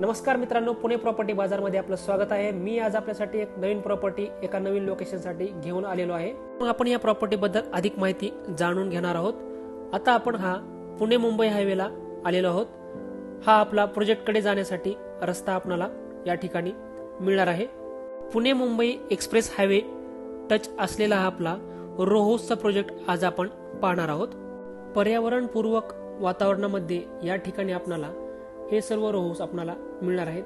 नमस्कार मित्रांनो पुणे प्रॉपर्टी बाजारमध्ये आपलं स्वागत आहे. मी आज आपल्यासाठी एक नवीन प्रॉपर्टी एका नवीन लोकेशनसाठी घेऊन आलेलो आहे. मग आपण या प्रॉपर्टीबद्दल अधिक माहिती जाणून घेणार आहोत. आता आपण हा पुणे मुंबई हायवेला आलेलो आहोत. हा आपला प्रोजेक्टकडे जाण्यासाठी रस्ता आपणाला या ठिकाणी मिळणार आहे. Pune Mumbai express highway touch असलेला हा आपला रोहोसचा प्रोजेक्ट आज आपण पाहणार आहोत. पर्यावरणपूर्वक वातावरणामध्ये या ठिकाणी आपणाला हे सर्व रोहोस आपणाला मिळणार आहेत.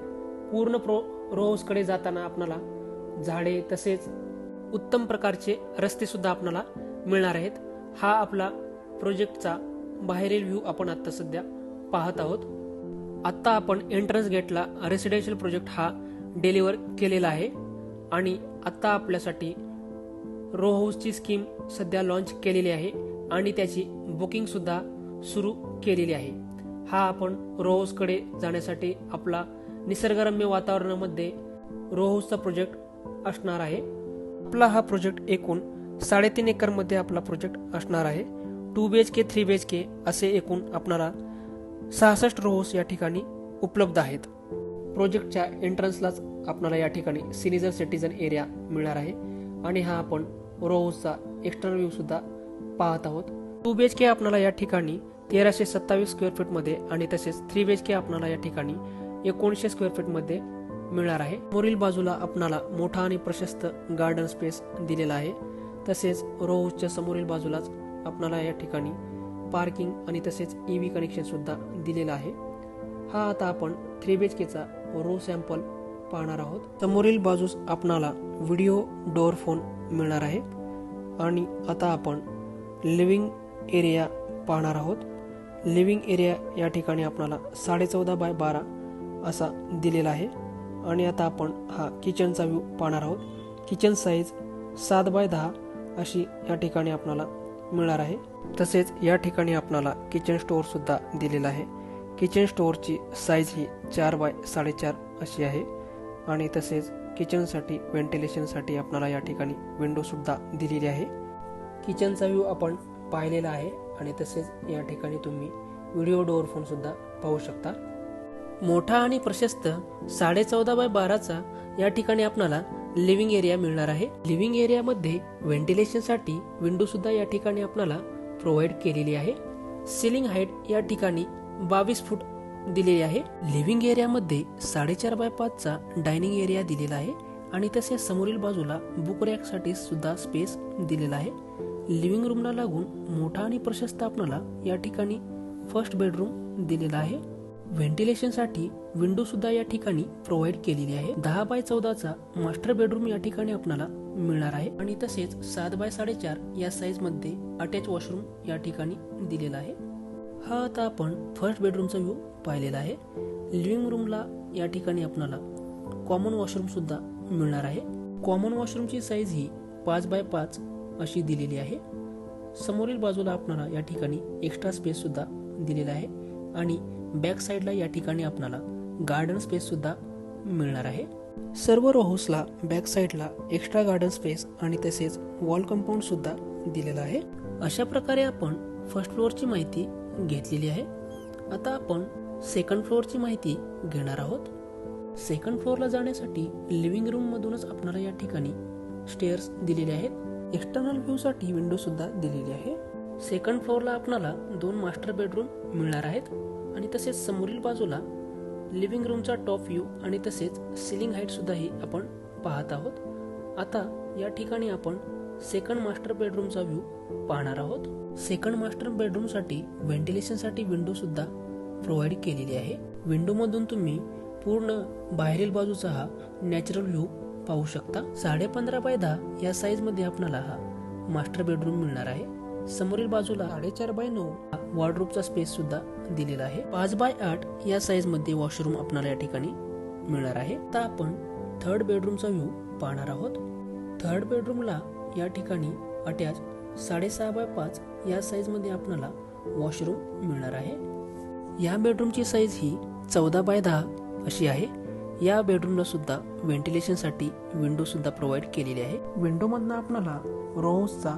पूर्ण प्रो रोहोसकडे जाताना आपणाला झाडे तसेच उत्तम प्रकारचे रस्ते सुद्धा आपणाला मिळणार आहेत. हा आपला प्रोजेक्टचा बाहेरील व्ह्यू आपण आता सध्या पाहत आहोत. आत्ता आपण एंट्रन्स गेटला रेसिडेन्शियल प्रोजेक्ट हा डिलिव्हर केलेला आहे. आणि आत्ता आपल्यासाठी रो हाऊसची स्कीम सध्या लॉन्च केलेली आहे. आणि त्याची बुकिंगसुद्धा सुरू केलेली आहे. हा आपण रोहोसकडे जाण्यासाठी आपला निसर्गरम्य वातावरणामध्ये रो प्रोजेक्ट असणार आहे. आपला हा प्रोजेक्ट एकूण साडेतीन एकरमध्ये आपला प्रोजेक्ट असणार आहे. Two B H K three B H K असे एकूण आपणाला सहासष्ट रोहोस या ठिकाणी उपलब्ध आहेत. प्रोजेक्टच्या एंट्रन्सलाच आपणाला या ठिकाणी सिनियर सिटीजन एरिया मिळणार आहे. आणि हा आपण रोहोसचा एक्स्टर्नल व्ह्यूसुद्धा पाहत आहोत. टू बी एच के आपणाला या ठिकाणी तेराशे सत्तावीस स्क्वेअर फीटमध्ये आणि तसेच थ्री बी एच के आपणाला या ठिकाणी एकोणीसशे स्क्वेअर फीटमध्ये मिळणार आहे. मोरील बाजूला आपणाला मोठा आणि प्रशस्त गार्डन स्पेस दिलेला आहे. तसेच रोहूसच्या समोरील बाजूलाच आपणाला या ठिकाणी पार्किंग आणि तसेच ई व्ही कनेक्शनसुद्धा दिलेलं आहे. हा आता आपण थ्री बी एच केचा रो सॅम्पल पाहणार आहोत. समोरील बाजूस आपणाला व्हिडिओ डोअर फोन मिळणार आहे. आणि आता आपण लिव्हिंग एरिया पाहणार आहोत. लिव्हिंग एरिया या ठिकाणी आपणाला साडेचौदा बाय बारा असा दिलेला आहे. आणि आता आपण हा किचनचा व्ह्यू पाहणार आहोत. किचन साईज सात बाय दहा अशी या ठिकाणी आपणाला मिळणार आहे. तसेच या ठिकाणी आपणाला किचन स्टोअरसुद्धा दिलेला आहे. किचन स्टोअरची साईज ही चार बाय साडेचार अशी आहे. आणि तसेच किचनसाठी व्हेंटिलेशनसाठी आपणाला या ठिकाणी विंडोसुद्धा दिलेली आहे. किचनचा व्ह्यू आपण पाहिलेला आहे. आणि तसेच या ठिकाणी तुम्ही व्हिडिओ डोअर फोन सुद्धा पाहू शकता. मोठा आणि प्रशस्त साडेचौदा बाय बाराचा या ठिकाणी आपणाला लिव्हिंग एरिया मिळणार आहे. लिव्हिंग एरियामध्ये व्हेंटिलेशनसाठी विंडो सुद्धा या ठिकाणी आपणाला प्रोव्हाइड केलेली आहे. सिलिंग हाईट या ठिकाणी बावीस फूट दिलेली आहे. लिव्हिंग एरियामध्ये साडेचार बाय पाचचा डायनिंग एरिया दिलेला आहे. आणि तसेच समोरील बाजूला बुक रॅकसाठी सुद्धा स्पेस दिलेला आहे. लिव्हिंग रूमला लागून मोठा आणि प्रशस्त आपणाला या ठिकाणी फर्स्ट बेडरूम दिलेला आहे. व्हेंटिलेशनसाठी विंडो सुद्धा या ठिकाणी प्रोव्हाइड केलेली आहे. दहा बाय चौदाचा मास्टर बेडरूम या ठिकाणी आपणाला मिळणार आहे. आणि तसेच सात बाय साडेचार या साईजमध्ये अटॅच वॉशरूम या ठिकाणी दिलेला आहे. हा आता आपण फर्स्ट बेडरूमचा व्ह्यू पाहिलेला आहे. लिव्हिंग रूमला या ठिकाणी आपणाला कॉमन वॉशरूम सुद्धा मिळणार आहे. कॉमन वॉशरूमची साईज ही पाच बाय पाच अशी दिलेली आहे. समोरील बाजूला आपणाला या ठिकाणी एक्स्ट्रा स्पेस सुद्धा दिलेला आहे आणि बॅक साईडला या ठिकाणी आपणाला गार्डन स्पेस सुद्धा मिळणार आहे. सर्व रोहोसला बॅक साईडला एक्स्ट्रा गार्डन स्पेस आणि तसेच वॉल कंपाऊंड सुद्धा दिलेला आहे. अशा प्रकारे आपण फर्स्ट फ्लोअरची माहिती घेतलेली आहे. आता आपण सेकंड फ्लोअरची माहिती घेणार आहोत. सेकंड फ्लोअरला जाण्यासाठी लिव्हिंग रूममधूनच आपणाला या ठिकाणी स्टेअर्स दिलेले आहेत. एक्सटर्नल व्ह्यू साठी विंडो सुद्धा दिलेली आहे. सेकंड फ्लोअरला आपणाला दोन मास्टर बेडरूम मिळणार आहेत आणि तसेच समोरील बाजूला लिव्हिंग रूमचा टॉप व्ह्यू आणि तसेच सिलिंग हाईट सुद्धा आपण पाहत आहोत. आता या ठिकाणी आपण सेकंड मास्टर बेडरूमचा व्ह्यू पाहणार आहोत. सेकंड मास्टर बेडरूमसाठी व्हेंटिलेशनसाठी विंडो सुद्धा प्रोव्हाइड केलेली आहे. विंडोमधून तुम्ही पूर्ण बाहेरील बाजूचा हा नॅचरल व्ह्यू पाहू शकता साडे पंधरा बाय दहा या साईजमध्ये हा मास्टर बेडरूम मिळणार आहे. समोरील बाजूला साडेचार बाय नऊ वॉर्डरूमचा स्पेस सुद्धा दिलेला आहे. पाच बाय आठ या साईजमध्ये वॉशरूम आपल्याला या ठिकाणी मिळणार आहे. तर आपण थर्ड बेडरूमचा व्ह्यू पाहणार आहोत. थर्ड बेडरूमला या ठिकाणी अटॅच साडेसहा बाय पाच या साईजमध्ये वॉशरूम मिळणार आहे. या बेडरूमची साईज ही चौदा बाय दहा अशी आहे. या बेडरूमला सुद्धा व्हेंटिलेशनसाठी विंडो सुद्धा प्रोव्हाइड केलेली आहे. विंडोमधनं आपणाला रोहसचा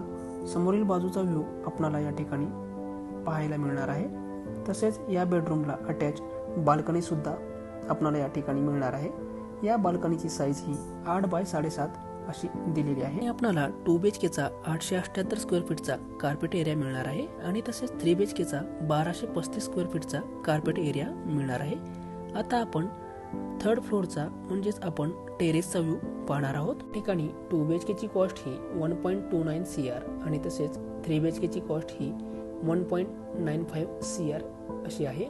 समोरील बाजूचा व्ह्यू आपणाला या ठिकाणी पाहायला मिळणार आहे. तसेच या बेडरूमला अटॅच बाल्कनीसुद्धा आपणाला या ठिकाणी मिळणार आहे. या बाल्कनीची साईज ही आठ बाय साडेसात अशी दिलेली आहे. आपणाला टू बी एच केचा आठशे अठ्ठ्याहत्तर स्क्वेअर फीटचा कार्पेट एरिया मिळणार आहे. आणि तसेच थ्री बी एच केचा बाराशे पस्तीस स्क्वेअर फीटचा कार्पेट एरिया मिळणार आहे. आता आपण थर्ड फ्लोअरचा म्हणजेच आपण टेरेसचा व्ह्यू पाहणार आहोत. ठिकाणी टू बी एच केची कॉस्ट ही one point two nine C R आणि तसेच थ्री बी एच केची कॉस्ट ही one point nine five C R अशी आहे.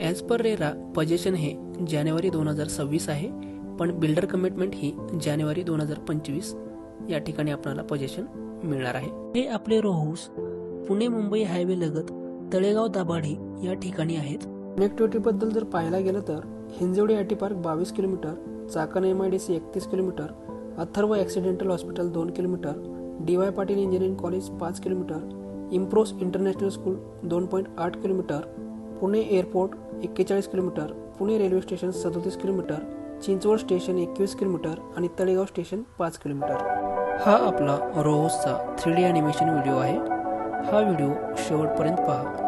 ॲज पर रेरा पजेशन हे जानेवारी दोन हजार सव्वीस आहे. पण बिल्डर कमिटमेंट ही जानेवारी दोन हजार पंचवीस या ठिकाणी आपल्याला पजेशन मिळणार आहे. हे आपले रोहूस पुणे मुंबई हायवे लगत तळेगाव दाभाडी या ठिकाणी आहेत. कनेक्टिव्हिटीबद्दल जर पाहायला गेलं तर हिंजवडी आय टी पार्क बावीस kilometre Chakan M I D C एकतीस किलोमीटर अथर्व ॲक्सिडेंटल हॉस्पिटल दोन kilometre D Y Patil engineering college पाच किलोमीटर इम्प्रोस इंटरनॅशनल स्कूल दोन पॉईंट आठ किलोमीटर पुणे एअरपोर्ट एक्केचाळीस किलोमीटर पुणे रेल्वे स्टेशन सदोतीस किलोमीटर चिंचवड स्टेशन एकवीस किलोमीटर आणि तळेगाव स्टेशन पाच किलोमीटर. हा आपला रोहसचा थ्री डी ॲनिमेशन व्हिडिओ आहे. हा व्हिडिओ शेवटपर्यंत पहा.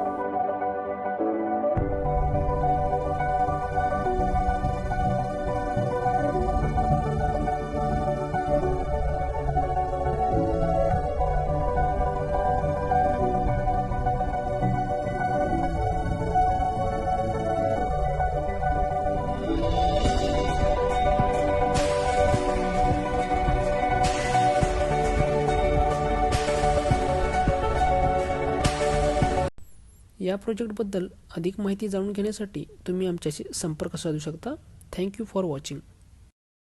या प्रोजेक्टबद्दल अधिक माहिती जाणून घेण्यासाठी तुम्ही आमच्याशी संपर्क साधू शकता. Thank you for watching